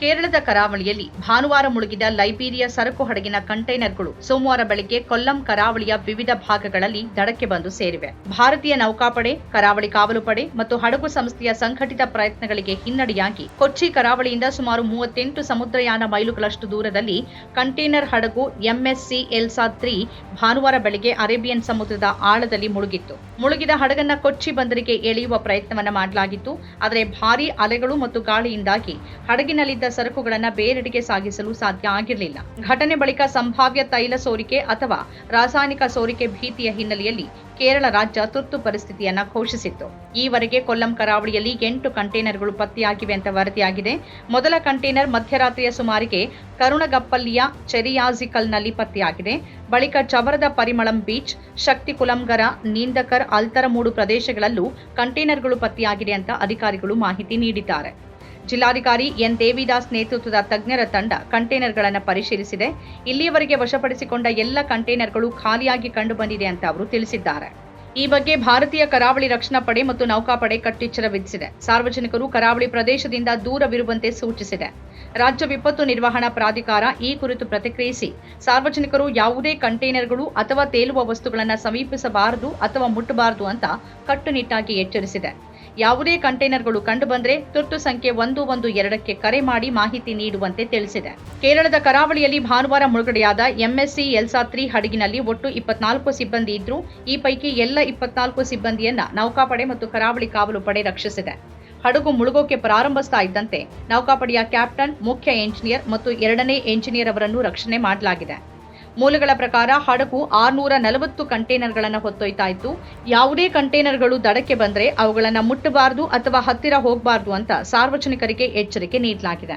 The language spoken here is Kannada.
ಕೇರಳದ ಕರಾವಳಿಯಲ್ಲಿ ಭಾನುವಾರ ಮುಳುಗಿದ ಲೈಬೀರಿಯಾ ಸರಕು ಹಡಗಿನ ಕಂಟೈನರ್ಗಳು ಸೋಮವಾರ ಬೆಳಗ್ಗೆ ಕೊಲ್ಲಂ ಕರಾವಳಿಯ ವಿವಿಧ ಭಾಗಗಳಲ್ಲಿ ದಡಕ್ಕೆ ಬಂದು ಸೇರಿವೆ. ಭಾರತೀಯ ನೌಕಾಪಡೆ, ಕರಾವಳಿ ಕಾವಲು ಪಡೆ ಮತ್ತು ಹಡಗು ಸಂಸ್ಥೆಯ ಸಂಘಟಿತ ಪ್ರಯತ್ನಗಳಿಗೆ ಹಿನ್ನಡೆಯಾಗಿ ಕೊಚ್ಚಿ ಕರಾವಳಿಯಿಂದ ಸುಮಾರು ಮೂವತ್ತೆಂಟು ಸಮುದ್ರಯಾನ ಮೈಲುಗಳಷ್ಟು ದೂರದಲ್ಲಿ ಕಂಟೈನರ್ ಹಡಗು ಎಂಎಸ್ಸಿ ಎಲ್ಸಾ ತ್ರೀ ಭಾನುವಾರ ಬೆಳಗ್ಗೆ ಅರೇಬಿಯನ್ ಸಮುದ್ರದ ಆಳದಲ್ಲಿ ಮುಳುಗಿತ್ತು. ಮುಳುಗಿದ ಹಡಗನ್ನ ಕೊಚ್ಚಿ ಬಂದರಿಗೆ ಎಳೆಯುವ ಪ್ರಯತ್ನವನ್ನ ಮಾಡಲಾಗಿತ್ತು. ಆದರೆ ಭಾರೀ ಅಲೆಗಳು ಮತ್ತು ಗಾಳಿಯಿಂದಾಗಿ ಹಡಗಿನಲ್ಲಿದ್ದ ಸರಕುಗಳನ್ನು ಬೇರೆಡೆಗೆ ಸಾಗಿಸಲು ಸಾಧ್ಯ ಆಗಿರಲಿಲ್ಲ. ಘಟನೆ ಬಳಿಕ ಸಂಭಾವ್ಯ ತೈಲ ಸೋರಿಕೆ ಅಥವಾ ರಾಸಾಯನಿಕ ಸೋರಿಕೆ ಭೀತಿಯ ಹಿನ್ನೆಲೆಯಲ್ಲಿ ಕೇರಳ ರಾಜ್ಯ ತುರ್ತು ಪರಿಸ್ಥಿತಿಯನ್ನ ಘೋಷಿಸಿತ್ತು. ಈವರೆಗೆ ಕೊಲ್ಲಂ ಕರಾವಳಿಯಲ್ಲಿ ಎಂಟು ಕಂಟೈನರ್ಗಳು ಪತ್ತೆಯಾಗಿವೆ ಅಂತ ವರದಿಯಾಗಿದೆ. ಮೊದಲ ಕಂಟೈನರ್ ಮಧ್ಯರಾತ್ರಿಯ ಸುಮಾರಿಗೆ ಕರುಣಗಪ್ಪಲ್ಲಿಯ ಚೆರಿಯಾಜಿಕಲ್ನಲ್ಲಿ ಪತ್ತೆಯಾಗಿದೆ. ಬಳಿಕ ಚವರದ ಪರಿಮಳಂ ಬೀಚ್ ಶಕ್ತಿ ಕುಲಂಗರ ನೀಂದಕರ್, ಅಲ್ತರಮೂಡು ಪ್ರದೇಶಗಳಲ್ಲೂ ಕಂಟೈನರ್ಗಳು ಪತ್ತೆಯಾಗಿದೆ ಅಂತ ಅಧಿಕಾರಿಗಳು ಮಾಹಿತಿ ನೀಡಿದ್ದಾರೆ. ಜಿಲ್ಲಾಧಿಕಾರಿ ಎನ್. ದೇವಿದಾಸ್ ನೇತೃತ್ವದ ತಜ್ಞರ ತಂಡ ಕಂಟೈನರ್ಗಳನ್ನು ಪರಿಶೀಲಿಸಿದೆ. ಇಲ್ಲಿಯವರೆಗೆ ವಶಪಡಿಸಿಕೊಂಡ ಎಲ್ಲ ಕಂಟೈನರ್ಗಳು ಖಾಲಿಯಾಗಿ ಕಂಡುಬಂದಿದೆ ಅಂತ ಅವರು ತಿಳಿಸಿದ್ದಾರೆ. ಈ ಬಗ್ಗೆ ಭಾರತೀಯ ಕರಾವಳಿ ರಕ್ಷಣಾ ಪಡೆ ಮತ್ತು ನೌಕಾಪಡೆ ಕಟ್ಟೆಚ್ಚರ ವಿಧಿಸಿದೆ. ಸಾರ್ವಜನಿಕರು ಕರಾವಳಿ ಪ್ರದೇಶದಿಂದ ದೂರವಿರುವಂತೆ ಸೂಚಿಸಿದೆ. ರಾಜ್ಯ ವಿಪತ್ತು ನಿರ್ವಹಣಾ ಪ್ರಾಧಿಕಾರ ಈ ಕುರಿತು ಪ್ರತಿಕ್ರಿಯಿಸಿ, ಸಾರ್ವಜನಿಕರು ಯಾವುದೇ ಕಂಟೈನರ್ಗಳು ಅಥವಾ ತೇಲುವ ವಸ್ತುಗಳನ್ನು ಸಮೀಪಿಸಬಾರದು ಅಥವಾ ಮುಟ್ಟಬಾರದು ಅಂತ ಕಟ್ಟುನಿಟ್ಟಾಗಿ ಎಚ್ಚರಿಸಿದೆ. ಯಾವುದೇ ಕಂಟೈನರ್ಗಳು ಕಂಡುಬಂದರೆ ತುರ್ತು ಸಂಖ್ಯೆ ಒಂದು ಒಂದು ಎರಡಕ್ಕೆ ಕರೆ ಮಾಡಿ ಮಾಹಿತಿ ನೀಡುವಂತೆ ತಿಳಿಸಿದೆ. ಕೇರಳದ ಕರಾವಳಿಯಲ್ಲಿ ಭಾನುವಾರ ಮುಳುಗಡೆಯಾದ ಎಂಎಸ್ಸಿ ಎಲ್ಸಾ ತ್ರೀ ಹಡಗಿನಲ್ಲಿ ಒಟ್ಟು ಇಪ್ಪತ್ನಾಲ್ಕು ಸಿಬ್ಬಂದಿ ಇದ್ರು ಈ ಪೈಕಿ ಎಲ್ಲ ಇಪ್ಪತ್ನಾಲ್ಕು ಸಿಬ್ಬಂದಿಯನ್ನ ನೌಕಾಪಡೆ ಮತ್ತು ಕರಾವಳಿ ಕಾವಲು ಪಡೆ ರಕ್ಷಿಸಿದೆ. ಹಡಗು ಮುಳುಗೋಕೆ ಪ್ರಾರಂಭಿಸ್ತಾ ಇದ್ದಂತೆ ನೌಕಾಪಡೆಯ ಕ್ಯಾಪ್ಟನ್, ಮುಖ್ಯ ಎಂಜಿನಿಯರ್ ಮತ್ತು ಎರಡನೇ ಎಂಜಿನಿಯರ್ ಅವರನ್ನು ರಕ್ಷಣೆ ಮಾಡಲಾಗಿದೆ. ಮೂಲಗಳ ಪ್ರಕಾರ ಹಡಗು ಆರುನೂರ ನಲವತ್ತು ಕಂಟೈನರ್ಗಳನ್ನು ಹೊತ್ತೊಯ್ತಾ ಇತ್ತು ಯಾವುದೇ ಕಂಟೈನರ್ಗಳು ದಡಕ್ಕೆ ಬಂದರೆ ಅವುಗಳನ್ನು ಮುಟ್ಟಬಾರದು ಅಥವಾ ಹತ್ತಿರ ಹೋಗಬಾರದು ಅಂತ ಸಾರ್ವಜನಿಕರಿಗೆ ಎಚ್ಚರಿಕೆ ನೀಡಲಾಗಿದೆ.